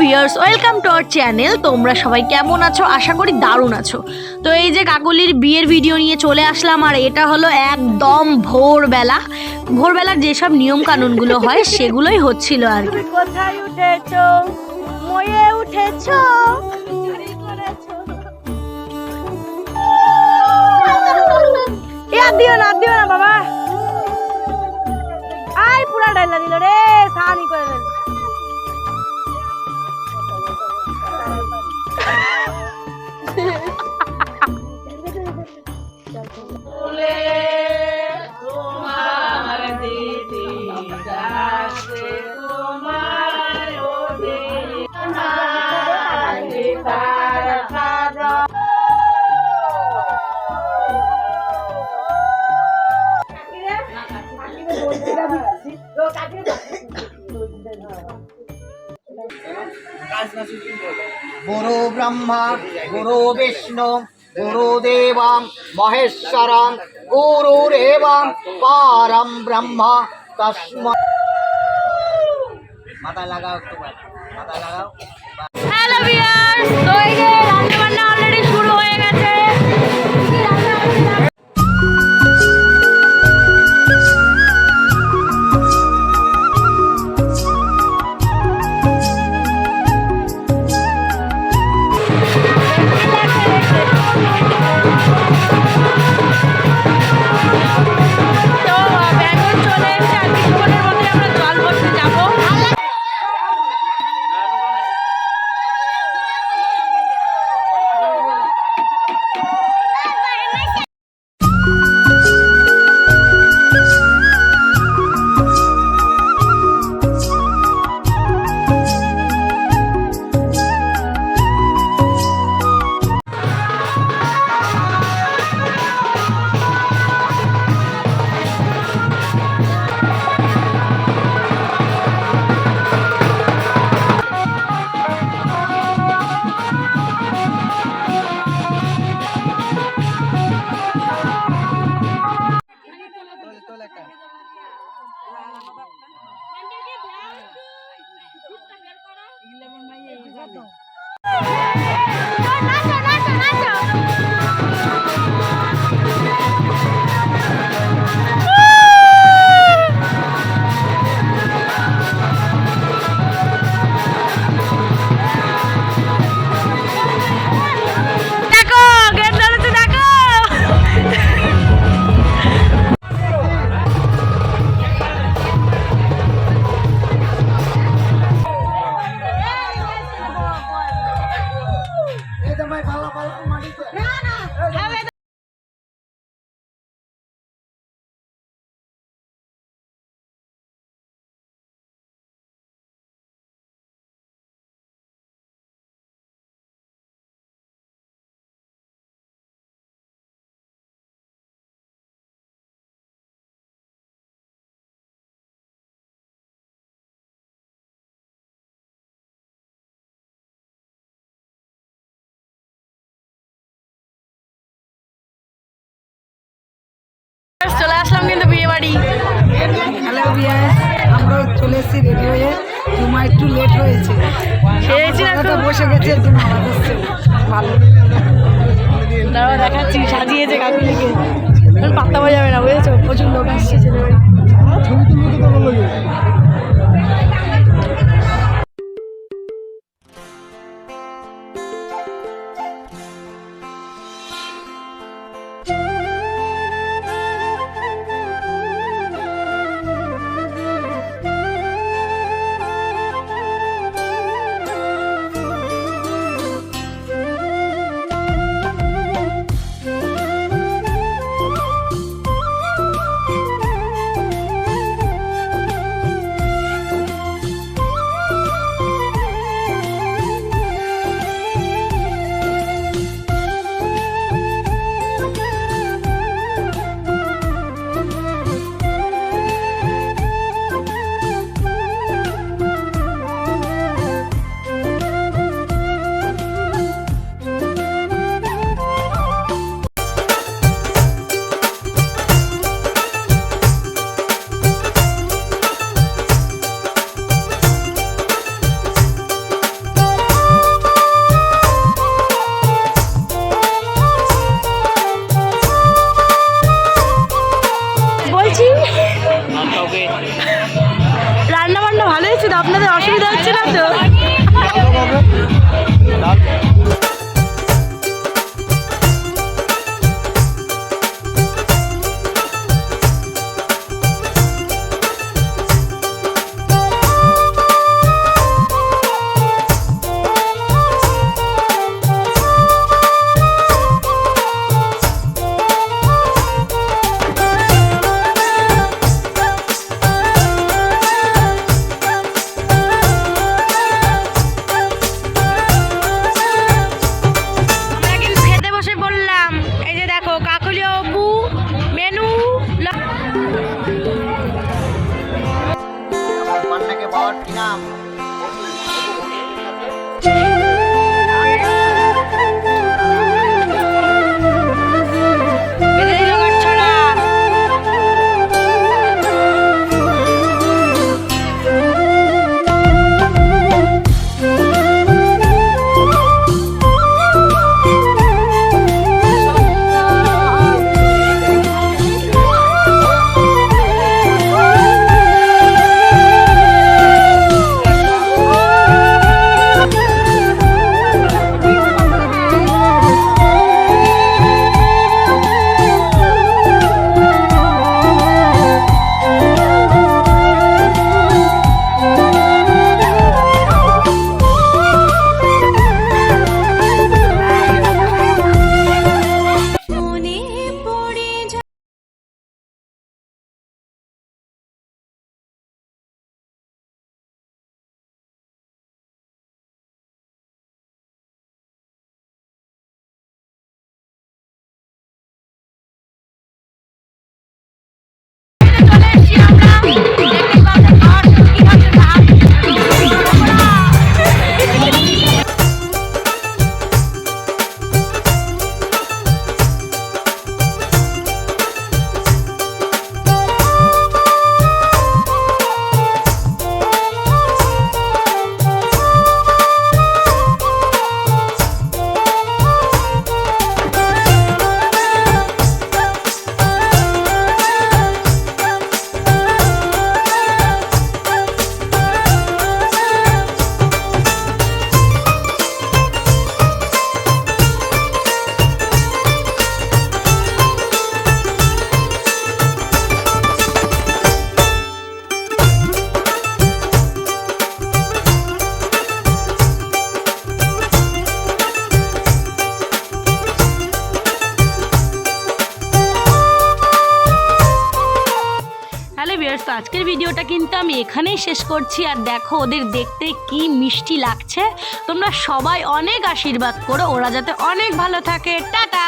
Viewers welcome to our channel তোমরা সবাই কেমন আছো? আশা করি দারুণ আছো। তো এই যে কাকলির বিয়ের ভিডিও নিয়ে চলে আসলাম, আর এটা হলো একদম ভোরবেলা। ভোরবেলার যেসব নিয়মকানুনগুলো হয়, সেগুলোই হচ্ছিল আর কোথায় উঠেছো? ব্রহ্মা গুরু বিষ্ণু গুরুদেবং মহেশ্বরং গুরুরেবং পারম ব্রহ্মা তস্ম মাথা লাগাও একটু মাথা লাগাও হ্যালো ভিউয়ার্স তো চলে এসেছি রেডি হয়ে। তোমার একটু লেট হয়েছে। বসে গেছে হচ্ছে ভালো। দাঁড়াও দেখাচ্ছি সাজিয়েছে কাকুলিকে। পাত্তা পাওয়া যাবে না বুঝেছ? প্রচুর লোক আসছে আপনাদের অসুবিধা হচ্ছে না তো? ভিউয়ার্স আজকের ভিডিওটা কিন্তু আমি এখানেই শেষ করছি। আর দেখো, ওদের দেখতে কি মিষ্টি লাগছে। তোমরা সবাই অনেক আশীর্বাদ করো। ওরা যাতে অনেক ভালো থাকে। টাটা!